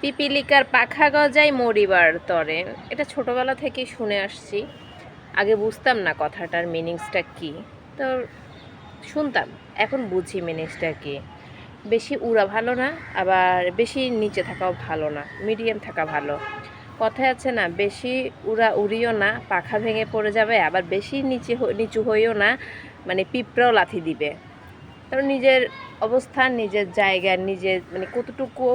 পিপিলিকার পাখা গজায় মরিবার তরে। এটা ছোটবেলা থেকেই শুনে আসছি। আগে বুঝতাম না কথাটার মিনিংসটা কি। তো শুনতাম, এখন বুঝি মিনিংসটা কি। বেশি উড়া ভালো না, আবার বেশি নিচে থাকাও ভালো না, মিডিয়াম থাকা ভালো। কথায় আছে না, বেশি উড়া উড়িও না, পাখা ভেঙে পড়ে যাবে, আবার বেশি নিচে নিচু হইও না মানে পিঁপড়াও লাথি দিবে। তারপর নিজের অবস্থান, নিজের জায়গা, নিজের মানে কতটুকু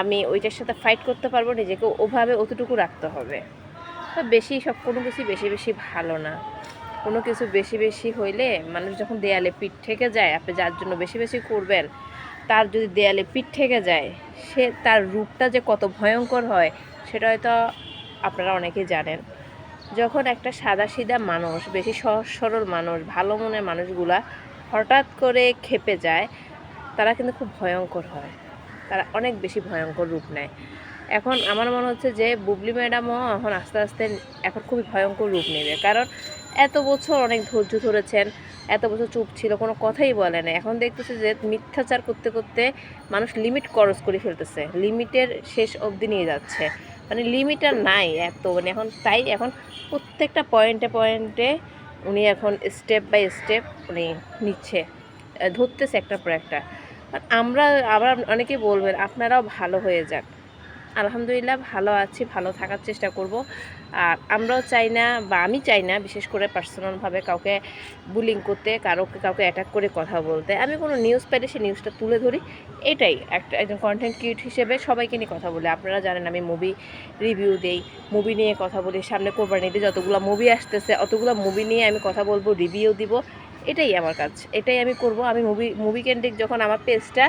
আমি ওইটার সাথে ফাইট করতে পারব, নিজেকে ওভাবে অতটুকু রাখতে হবে। তো বেশি সব কোনো কিছু বেশি বেশি ভালো না। কোনো কিছু বেশি বেশি হইলে মানুষ যখন দেয়ালে পিঠ থেকে যায়, আপনি যার জন্য বেশি বেশি করবেন, তার যদি দেয়ালে পিঠ থেকে যায়, সে তার রূপটা যে কত ভয়ঙ্কর হয়, সেটা হয়তো আপনারা অনেকেই জানেন। যখন একটা সাদা সিধা মানুষ, বেশি সহজ সরল মানুষ, ভালো মনের মানুষগুলা হঠাৎ করে খেপে যায়, তারা কিন্তু খুব ভয়ঙ্কর হয়। তারা অনেক বেশি ভয়ঙ্কর রূপ নেয়। এখন আমার মনে হচ্ছে যে বুবলি ম্যাডামও এখন আস্তে আস্তে এখন খুবই ভয়ঙ্কর রূপ নেবে। কারণ এত বছর অনেক ধৈর্য ধরেছেন, এত বছর চুপ ছিল, কোনো কথাই বলে না এখন দেখতেছে যে মিথ্যাচার করতে করতে মানুষ লিমিট ক্রস করে ফেলতেছে। লিমিটের শেষ অবধি নিয়ে যাচ্ছে। মানে লিমিট আর নাই এত। মানে এখন তাই এখন প্রত্যেকটা পয়েন্টে পয়েন্টে উনি এখন স্টেপ বাই স্টেপ উনি নিচ্ছে। ধরতেছে একটার পর একটা। আমরা, আবার অনেকেই বলবেন, আপনারাও ভালো হয়ে যান। আলহামদুলিল্লাহ, ভালো আছি, ভালো থাকার চেষ্টা করব। আর আমরাও চাই না, বা আমি চাই না, বিশেষ করে পার্সোনালভাবে কাউকে বুলিং করতে কারোকে কাউকে অ্যাটাক করে কথা বলতে। আমি কোনো নিউজ পেলে সেই নিউজটা তুলে ধরি। এটাই একটা একজন কন্টেন্ট ক্রিয়েট হিসেবে সবাইকে নিয়ে কথা বলি। আপনারা জানেন, আমি মুভি রিভিউ দেই। মুভি নিয়ে কথা বলি। সামনে কোরবানিতে যতগুলো মুভি আসতেছে, অতগুলো মুভি নিয়ে আমি কথা বলব রিভিউ দিব। এটাই আমার কাজ। এটাই আমি করব। আমি মুভি মুভি কেন্দ্রিক যখন আমার পেজটা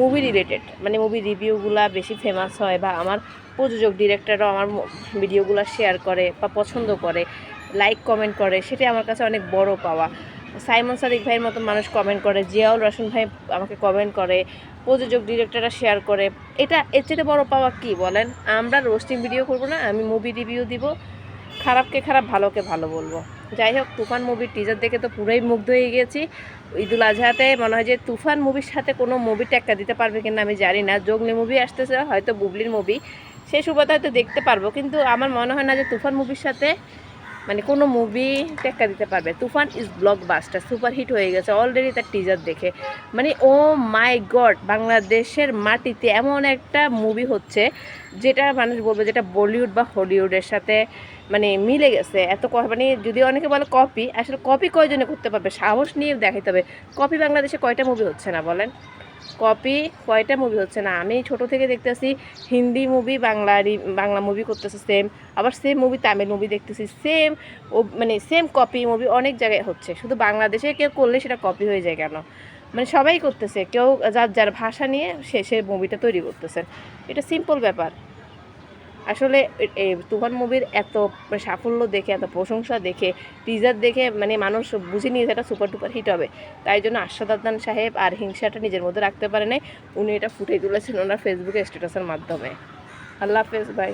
মুভি রিলেটেড মানে মুভি রিভিউগুলা বেশি ফেমাস হয় বা আমার প্রযোজক ডিরেক্টরও আমার ভিডিওগুলো শেয়ার করে বা পছন্দ করে লাইক কমেন্ট করে, সেটাই আমার কাছে অনেক বড় পাওয়া। সাইমন সাদিক ভাইয়ের মতো মানুষ কমেন্ট করে, জিয়াউল রসুন ভাই আমাকে কমেন্ট করে, প্রযোজক ডিরেক্টররা শেয়ার করে। এটা, এর চেয়ে বড় পাওয়া কি বলেন? আমরা রোস্টিং ভিডিও করব না, আমি মুভি রিভিউ দিব। খারাপকে খারাপ, ভালোকে ভালো বলব। যাই হোক, তুফান মুভির টিজার দেখে তো পুরোই মুগ্ধ হয়ে গেছি। ঈদুল আজহাতে মনে হয় যে তুফান মুভির সাথে কোনো মুভি টেক্কা দিতে পারবে কিনা আমি জানি না। জঙ্গলি মুভি আসতেছে, হয়তো বুবলির মুভি সেই সুবাদে হয়তো দেখতে পারব, কিন্তু আমার মনে হয় না যে তুফান মুভির সাথে মানে কোনো মুভি টেক্কা দিতে পারবে। Toofan is blockbuster super hit হয়ে গেছে অলরেডি তার টিজার দেখে। মানে ও মাই গড বাংলাদেশের মাটিতে এমন একটা মুভি হচ্ছে যেটা মানুষ বলবে যেটা বলিউড বা হলিউডের সাথে মানে মিলে গেছে। এত মানে যদি অনেকে বলে কপি আসলে কপি কয়জনে করতে পারবে? সাহস নিয়ে দেখাইতে হবে। কপি বাংলাদেশে কয়টা মুভি হচ্ছে না বলেন? কপি কয়টা মুভি হচ্ছে না? আমি ছোট থেকে দেখতেছি, হিন্দি মুভি বাংলা বাংলা মুভি করতেছে সেম আবার সেম মুভি তামিল মুভি দেখতেছি সেম ও মানে সেম কপি মুভি অনেক জায়গায় হচ্ছে। শুধু বাংলাদেশে কেউ করলে সেটা কপি হয়ে যায় কেন? মানে সবাই করতেছে, কেউ যার যার ভাষা নিয়ে সে সে মুভিটা তৈরি করতেছেন এটা সিম্পল ব্যাপার। আসলে এই তুফান মুভির এত সাফল্য দেখে, এত প্রশংসা দেখে টিজার দেখে মানে মানুষ বুঝে নিয়ে এটা সুপার টুপার হিট হবে। তাই জন্য আশাদ আদনান সাহেব আর হিংসাটা নিজের মধ্যে রাখতে পারে নাই। উনি এটা ফুটে তুলেছেন ওনার ফেসবুকে স্ট্যাটাসের মাধ্যমে। আল্লাহ হাফেজ ভাই